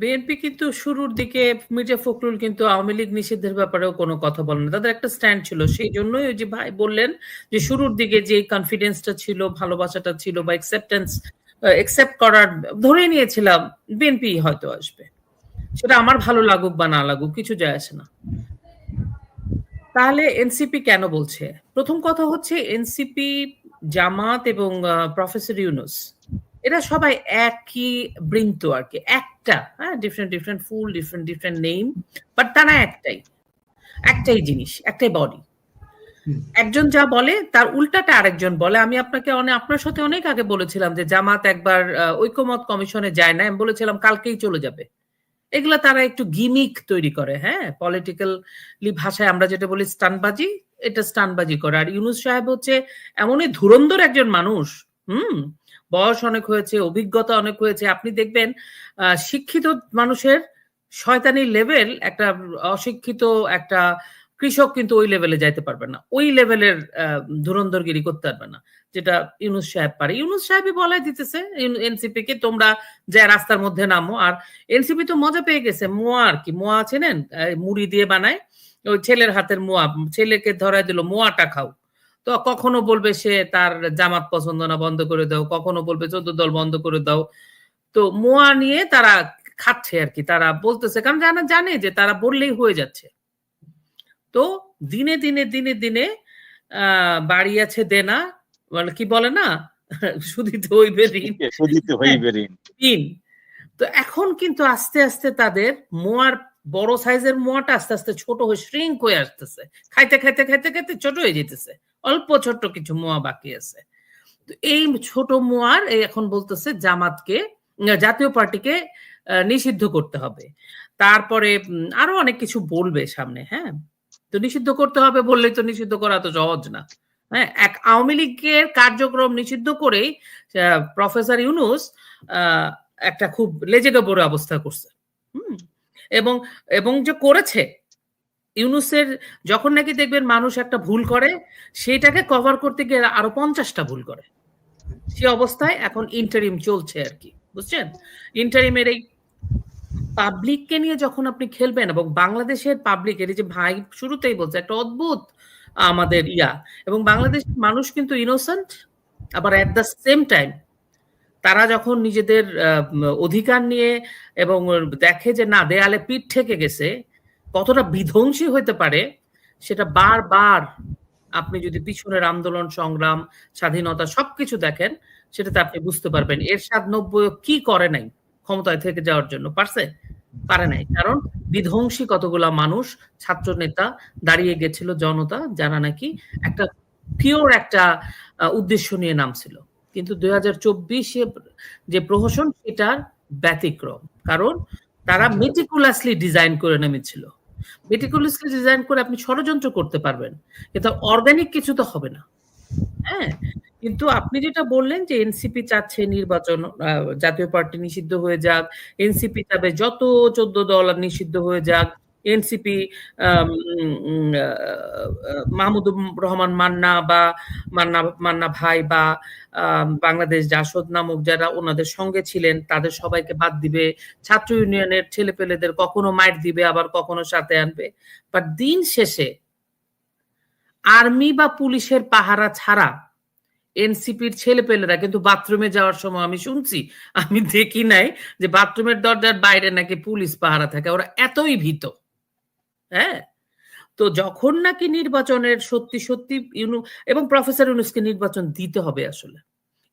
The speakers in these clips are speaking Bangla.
বিএনপি কিন্তু শুরুর দিকে মির্জা ফখরুল কিন্তু আওয়ামী লীগ নিষিদ্ধের ব্যাপারেও কোনো কথা বলেন। তাদের একটা স্ট্যান্ড ছিল, সেই জন্যই ওই যে ভাই বললেন যে শুরুর দিকে যে কনফিডেন্সটা ছিল, ভালোবাসাটা ছিল বা অ্যাকসেপ্টেন্স অ্যাকসেপ্ট করার ধরে নিয়েছিলাম বিএনপি হয়তো আসবে। সেটা আমার ভালো লাগুক বা না লাগুক, কিছু যায় আসে না। তাহলে এনসিপি কেন বলছে? প্রথম কথা হচ্ছে এনসিপি জামাত এবং প্রফেসর ইউনুস এরা সবাই একই বৃন্ত আর কি একটা হ্যাঁ ডিফারেন্ট ডিফারেন্ট ফুল ডিফারেন্ট ডিফারেন্ট নেম বাট তারা একটাই একটাই জিনিস একটাই বডি একজন যা বলে তার উল্টাটা আরেকজন বলে। আমি আপনাকে অনেক আপনার সাথে অনেক আগে বলেছিলাম যে জামাত একবার ঐক্যমত কমিশনে যায় না আমি বলেছিলাম কালকেই চলে যাবে। এগুলা তারা একটু গিমিক তৈরি করে হ্যাঁ পলিটিক্যালি ভাষায় আমরা যেটা বলি স্টানবাজি এটা স্টানবাজি করে। আর ইউনুস সাহেব হচ্ছে এমনই ধুরন্ধর একজন মানুষ হুম বয়স অনেক হয়েছে, অভিজ্ঞতা অনেক হয়েছে। আপনি দেখবেন শিক্ষিত মানুষের শয়তানি লেভেল একটা অশিক্ষিত একটা কৃষক কিন্তু ওই লেভেলে যাইতে পারবে না। ওই লেভেলের ধুরন্ধরগিরি করতে পারবে না, যেটা ইউনুস সাহেব পারে। ইউনুস সাহেবই বলাই দিতেছে এনসিপি কে তোমরা যা রাস্তার মধ্যে নামো। আর এনসিপি তো মজা পেয়ে গেছে, মোয়া আর কি, মোয়া চেনেন? মুড়ি দিয়ে বানায়, ওই ছেলের হাতের মোয়া, ছেলেকে ধরাই দিল, মোয়াটা খাও। তো কখনো বলবে সে তার জামাত পছন্দ না বন্ধ করে দাও। কখনো বলবে চোদ্দ দল বন্ধ করে দাও। তো মোয়া নিয়ে তারা খাচ্ছে আর কি তারা বলতেছে। কারণ জানা জানে যে তারা বললেই হয়ে যাচ্ছে। তো দিনে দিনে দিনে দিনে বাড়ি আছে দেনা মানে কি বলে না? সুদিতে হইবে ঋণ সুদিতে হইবে ঋণ ঋণ তো এখন কিন্তু আস্তে আস্তে তাদের মোয়ার বড় সাইজের মোয়াটা আস্তে আস্তে ছোট হয়ে শ্রিঙ্ক হয়ে আসতেছে। খাইতে খাইতে খাইতে খাইতে ছোট হয়ে যেতেছে। অল্প ছোট কিছু মোয়া বাকি আছে। এই ছোট মোয়ার এখন বলতেছে জামাতকে জাতীয় পার্টিকে নিষিদ্ধ করতে হবে। তারপরে আরও অনেক কিছু বলবে সামনে হ্যাঁ? তো নিষিদ্ধ করতে হবে বললেই তো নিষিদ্ধ করা তো সহজ না। হ্যাঁ এক আওয়ামী লীগের কার্যক্রম নিষিদ্ধ করেই প্রফেসর ইউনুস একটা খুব লেজেগে বড় অবস্থা করছে। হুম? এবং এবং যে করেছে ইউনুসের যখন নাকি দেখবেন মানুষ একটা ভুল করে সেটাকে কভার করতে গিয়ে আরও পঞ্চাশটা ভুল করে। সে অবস্থায় এখন ইন্টারিম চলছে আর কি, বুঝছেন? ইন্টারিমের এই পাবলিককে নিয়ে যখন আপনি খেলবেন এবং বাংলাদেশের পাবলিক এর যে ভাই শুরুতেই বলছে, একটা অদ্ভুত আমাদের ইয়া, এবং বাংলাদেশের মানুষ কিন্তু ইনোসেন্ট আবার অ্যাট দ্য সেম টাইম তারা যখন নিজেদের অধিকার নিয়ে এবং দেখে যে না, দেয়ালে পিঠ ঠেকে গেছে কতটা বিধ্বংসী হতে পারে, সেটা বারবার আপনি যদি পিছনের আন্দোলন, সংগ্রাম, স্বাধীনতা সবকিছু দেখেন, সেটাতে আপনি বুঝতে পারবেন এর সাত নব্বই কি করে নাই ক্ষমতায় থেকে যাওয়ার জন্য। পারছে? পারে নাই। কারণ বিধ্বংসী কতগুলা মানুষ ছাত্র নেতা দাঁড়িয়ে গেছিল জনতা, যারা নাকি একটা পিওর একটা উদ্দেশ্য নিয়ে নামছিল। কিন্তু দুই হাজার চব্বিশে যে প্রহসন, সেটার ব্যতিক্রম। কারণ তারা মেটিকুলাসলি ডিজাইন করে নেমেছিল। মেটিকুলাসলি ডিজাইন করে আপনি ষড়যন্ত্র করতে পারবেন। কিন্তু অর্গানিক কিছু তো হবে না। হ্যাঁ? কিন্তু আপনি যেটা বললেন যে এনসিপি চাচ্ছে নির্বাচন জাতীয় পার্টি নিষিদ্ধ হয়ে যাক এনসিপি চাবে যত চোদ্দ দল নিষিদ্ধ হয়ে যাক এনসিপি মাহমুদুর রহমান মান্না বা মান্না মান্না ভাই বা বাংলাদেশ জাসদ নামক যারা ওনাদের সঙ্গে ছিলেন, তাদের সবাইকে বাদ দিবে। ছাত্র ইউনিয়নের ছেলে পেলেদের কখনো মাইট দিবে, আবার কখনো সাথে আনবে। বাট দিন শেষে আর্মি বা পুলিশের পাহারা ছাড়া এনসিপির ছেলে পেলেরা কিন্তু বাথরুমে যাওয়ার সময় আমি শুনছি, আমি দেখি নাই যে বাথরুমের দরজার বাইরে নাকি পুলিশ পাহারা থাকে, ওরা এতই ভীত। হ্যাঁ? তো যখন নাকি নির্বাচনের সত্যি সত্যি ইউনু এবং প্রফেসর ইউনুসকে নির্বাচন দিতে হবে আসলে।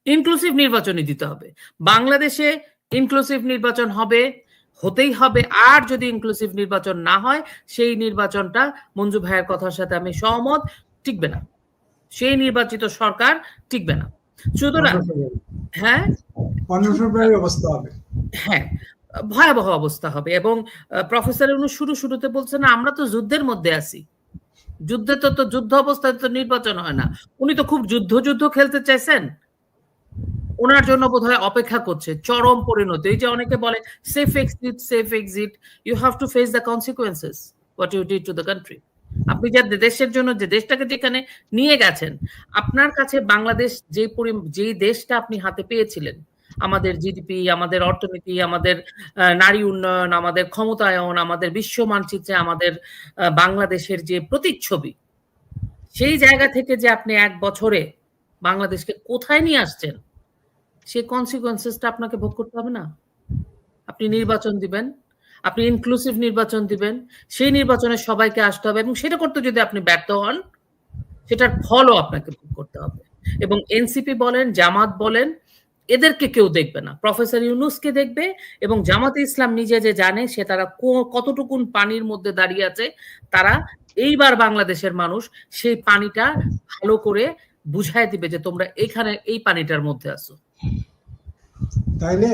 ইনক্লুসিভ নির্বাচনই দিতে হবে। বাংলাদেশে ইনক্লুসিভ নির্বাচন হবে হতেই হবে। আর যদি ইনক্লুসিভ নির্বাচন না হয় সেই নির্বাচনটা মঞ্জু ভাইয়ের কথার সাথে আমি সহমত টিকবে না। সেই নির্বাচিত সরকার টিকবে না। সুতরাং হ্যাঁ? অবস্থা হবে। হ্যাঁ। ভয়াবহ অবস্থা হবে এবং প্রফেসর উনি শুরু শুরুতে বলছেন আমরা তো যুদ্ধের মধ্যে আছি। যুদ্ধে তো তো যুদ্ধ অবস্থায় তো নির্বাচন হয় না। উনি তো খুব যুদ্ধ যুদ্ধ খেলতে চাইছেন। ওনার জন্য বোধ হয় অপেক্ষা করছে, চরম পরিণতি। এই যে অনেকে বলে safe exit safe exit you have to face the consequences what you did to the country আপনি যা দেশের জন্য, যে দেশটাকে যেখানে নিয়ে গেছেন, আপনার কাছে বাংলাদেশ যে যেই দেশটা আপনি হাতে পেয়েছিলেন আমাদের জিডিপি আমাদের অর্থনীতি, আমাদের নারী উন্নয়ন, আমাদের ক্ষমতায়ন, আমাদের বিশ্ব মানচিত্রে আমাদের বাংলাদেশের যে প্রতিচ্ছবি, সেই জায়গা থেকে যে আপনি এক বছরে বাংলাদেশকে কোথায় নিয়ে আসছেন সেই কনসিকুয়েন্সেসটা আপনাকে ভোগ করতে হবে না। আপনি নির্বাচন দিবেন, আপনি ইনক্লুসিভ নির্বাচন দিবেন, সেই নির্বাচনে সবাইকে আসতে হবে এবং সেটা করতে যদি আপনি ব্যর্থ হন, সেটার ফলও আপনাকে ভোগ করতে হবে। এবং এনসিপি বলেন, জামাত বলেন এদেরকে কেউ দেখবে না। প্রফেসর ইউনুসকে দেখবে এবং জামাতে ইসলাম নিজে যে জানে সে তারা কতটুকুন পানির মধ্যে দাঁড়িয়ে আছে তারা এইবার বাংলাদেশের মানুষ সেই পানিটা ভালো করে বুঝায় দিবে যে তোমরা এইখানে এই পানিটার মধ্যে আছো। তাইলে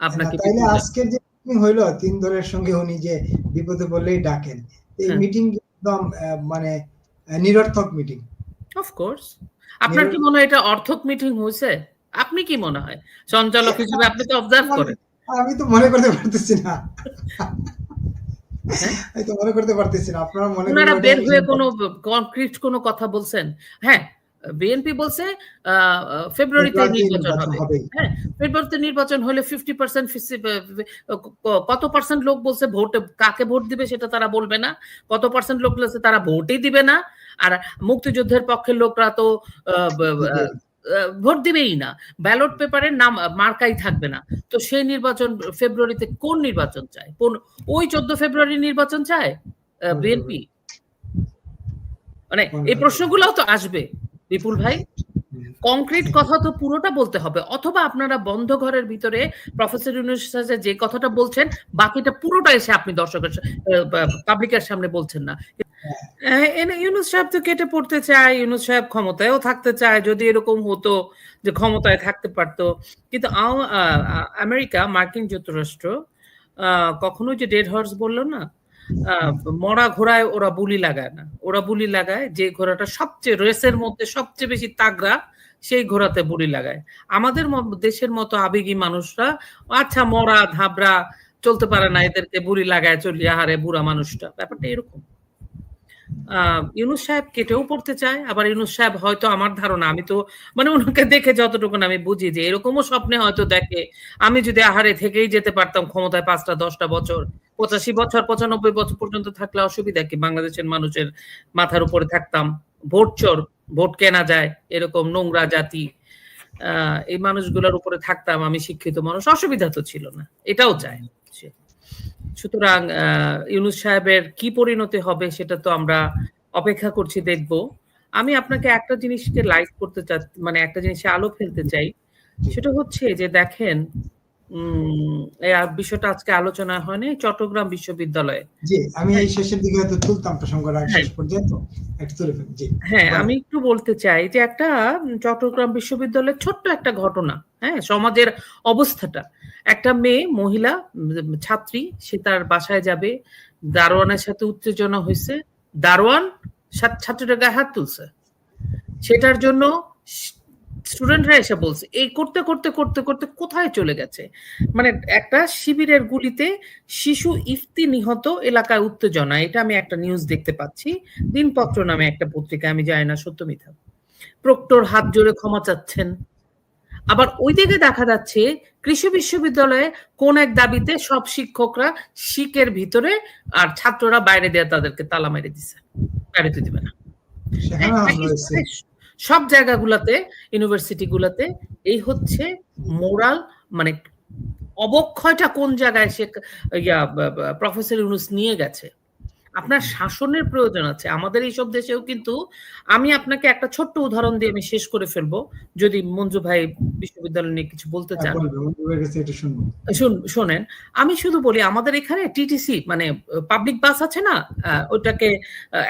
আপনাকে তাইলে আজকের যে মিটিং হইল তিন দলের সঙ্গে উনি যে বিপদে পড়লেই ডাকেন। এই হ্যাঁ। মিটিং একদম মানে নিরর্থক মিটিং অফকোর্স আপনার কি মনে হয় এটা অর্থক মিটিং হয়েছে? আপনি কি মনে হয়? সঞ্চালক হিসেবে আপনি তো অবজার্ভ করেন। আমি তো মনে করতে পারতেছি না। হ্যাঁ? আমি তো মনে করতে পারতেছি না। আপনারা মনে ওনারা বের হয়ে কোনো কনক্রিট কোনো কথা বলছেন। হ্যাঁ বিএনপি বলছে ফেব্রুয়ারিতে নির্বাচন হবে। হ্যাঁ ফেব্রুয়ারিতে নির্বাচন হলে ফিফটি পার্সেন্ট কত পার্সেন্ট লোক বলছে ভোট কাকে ভোট দিবে সেটা তারা বলবে না। কত পার্সেন্ট লোক বলছে তারা ভোটই দিবে না। আর মুক্তিযুদ্ধের পক্ষের লোকরা তো ভোট দিবেই না। ব্যালট পেপারের নাম মার্কাই থাকবে না। তো সেই নির্বাচন ফেব্রুয়ারিতে কোন নির্বাচন চায়? কোন ওই চোদ্দ ফেব্রুয়ারি নির্বাচন চায় বিএনপি? মানে এই প্রশ্নগুলোও তো আসবে বিপুল ভাই। কংক্রিট কথা তো পুরোটা বলতে হবে। অথবা আপনারা বন্ধ ঘরের ভিতরে প্রফেসর ইউনুস যে কথাটা বলছেন বাকিটা পুরোটা এসে আপনি দর্শকের পাবলিকের সামনে বলছেন না। ইউনুস সাহেব তো কেটে পড়তে চায়, ইউনুস সাহেব ক্ষমতায়ও থাকতে চায়, যদি এরকম হতো যে ক্ষমতায় থাকতে পারতো। কিন্তু আমেরিকা, মার্কিন যুক্তরাষ্ট্র কখনো যে ডেড হর্স বলল না মরা ঘোড়ায় ওরা বুলি লাগায় না। ওরা বুলি লাগায় যে ঘোড়াটা সবচেয়ে রেসের মধ্যে সবচেয়ে বেশি তাগড়া, সেই ঘোড়াতে বুলি লাগায়। আমাদের দেশের মতো আবেগী মানুষরা আচ্ছা মরা ধাবরা চলতে পারে না, এদেরকে বুড়ি লাগায়, চলি, আহারে, বুড়া মানুষটা। ব্যাপারটা এরকম। ইউনুস সাহেব কেটেও পড়তে চায়, আবার ইউনুস সাহেব হয়তো আমার ধারণা, আমি তো মানে ওনাকে দেখে যতটুকু আমি বুঝি যে এরকমও স্বপ্নে হয়তো দেখে, আমি যদি আহারে থেকেই যেতে পারতাম ক্ষমতায় পাঁচটা, দশটা বছর, পঁচাশি বছর, পঁচানব্বই বছর পর্যন্ত থাকলে অসুবিধা কি বাংলাদেশের মানুষের মাথার উপরে থাকতাম, ভোট চোর, ভোট কেনা যায়, এরকম নোংরা জাতি এই মানুষগুলোর উপরে থাকতাম, আমি শিক্ষিত মানুষ, অসুবিধা তো ছিল না, এটাও চায়। সুতরাং ইউনুস সাহেবের কি পরিণতি হবে সেটা তো আমরা অপেক্ষা করছি দেখব। আমি আপনাকে একটা জিনিসকে লাইক করতে চা মানে একটা জিনিসে আলো ফেলতে চাই। সেটা হচ্ছে যে দেখেন উম বিষয়টা আজকে আলোচনা হয়নি চট্টগ্রাম বিশ্ববিদ্যালয়ে। জি আমি এই শেষের দিকে হয়তো তুলতাম প্রসঙ্গ হ্যাঁ। শেষ পর্যন্ত। জি। হ্যাঁ আমি একটু বলতে চাই যে একটা চট্টগ্রাম বিশ্ববিদ্যালয়ের ছোট্ট একটা ঘটনা হ্যাঁ সমাজের অবস্থাটা। একটা মেয়ে, মহিলা, ছাত্রী, সে তার বাসায় যাবে। দারোয়ানের সাথে উত্তেজনা হয়েছে দারোয়ান ছাত- ছাত্রীটার গায়ে হাত তুলছে। সেটার জন্য স্টুডেন্টরা এসে বলছে, এই করতে করতে করতে করতে কোথায় চলে গেছে? মানে একটা শিবিরের গুলিতে শিশু ইফতি নিহত এলাকায় উত্তেজনা। এটা আমি একটা নিউজ দেখতে পাচ্ছি। দিনপত্র নামে একটা পত্রিকা, আমি জানি না, সত্য মিথ্যা। প্রক্টর হাত জোরে ক্ষমা চাচ্ছেন। আবার ওইদিকে দেখা যাচ্ছে কৃষি বিশ্ববিদ্যালয়ে কোন এক দাবিতে সব শিক্ষকরা শিকের ভিতরে আর ছাত্ররা বাইরে দেয়া তাদেরকে তালা মেরে দিছে। বাইরে তো দিবে না। সব জায়গাগুলোতে ইউনিভার্সিটি গুলাতে এই হচ্ছে মোরাল মানে অবক্ষয়টা কোন জায়গায় সে ইয়া প্রফেসর ইউনুস নিয়ে গেছে। আপনার শাসনের প্রয়োজন আছে। আমাদের এইসব দেশেও কিন্তু আমি আপনাকে একটা ছোট্ট উদাহরণ দিয়ে আমি শেষ করে ফেলব। যদি মঞ্জু ভাই বিশ্ববিদ্যালয় নিয়ে কিছু বলতে চান। শুন শোনেন আমি শুধু বলি আমাদের এখানে টিটিসি মানে পাবলিক বাস আছে না? ওইটাকে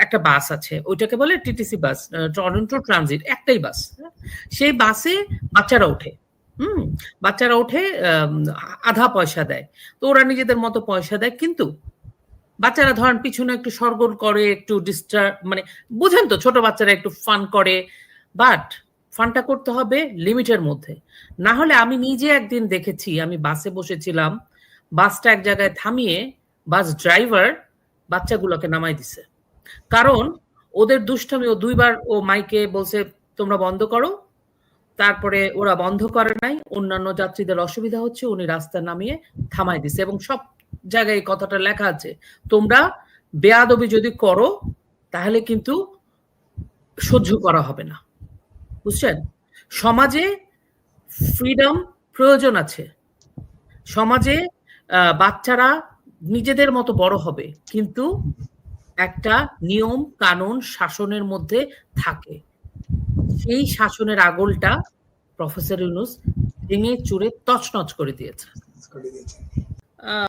একটা বাস আছে। ওইটাকে বলে টিটিসি বাস টরন্টো ট্রানজিট একটাই বাস হ্যাঁ? সেই বাসে বাচ্চারা ওঠে। হুম বাচ্চারা ওঠে আধা পয়সা দেয়। তো ওরা নিজেদের মতো পয়সা দেয়। কিন্তু বাচ্চারা ধরেন পিছনে একটু সরগোল করে, একটু ডিস্টার্ব মানে বুঝেন তো ছোট বাচ্চারা একটু ফান করে। বাট ফানটা করতে হবে লিমিটের মধ্যে। না হলে আমি নিজে একদিন দেখেছি, আমি বাসে বসেছিলাম বাসটা এক জায়গায় থামিয়ে বাস ড্রাইভার বাচ্চাগুলোকে নামাই দিছে। কারণ ওদের দুষ্টামি, ও দুইবার ও মাইকে বলছে, তোমরা বন্ধ করো। তারপরে ওরা বন্ধ করে নাই, অন্যান্য যাত্রীদের অসুবিধা হচ্ছে, উনি রাস্তা নামিয়ে থামাই দিছে এবং সব জায়গায় এই কথাটা লেখা আছে। তোমরা বেয়াদবি যদি করো তাহলে কিন্তু সহ্য করা হবে না। বুঝছেন? সমাজে ফ্রিডম প্রয়োজন আছে। সমাজে বাচ্চারা নিজেদের মতো বড় হবে কিন্তু একটা নিয়ম কানুন শাসনের মধ্যে থাকে। সেই শাসনের আগলটা প্রফেসর ইউনুস ভেঙে চুরে তছনছ করে দিয়েছে।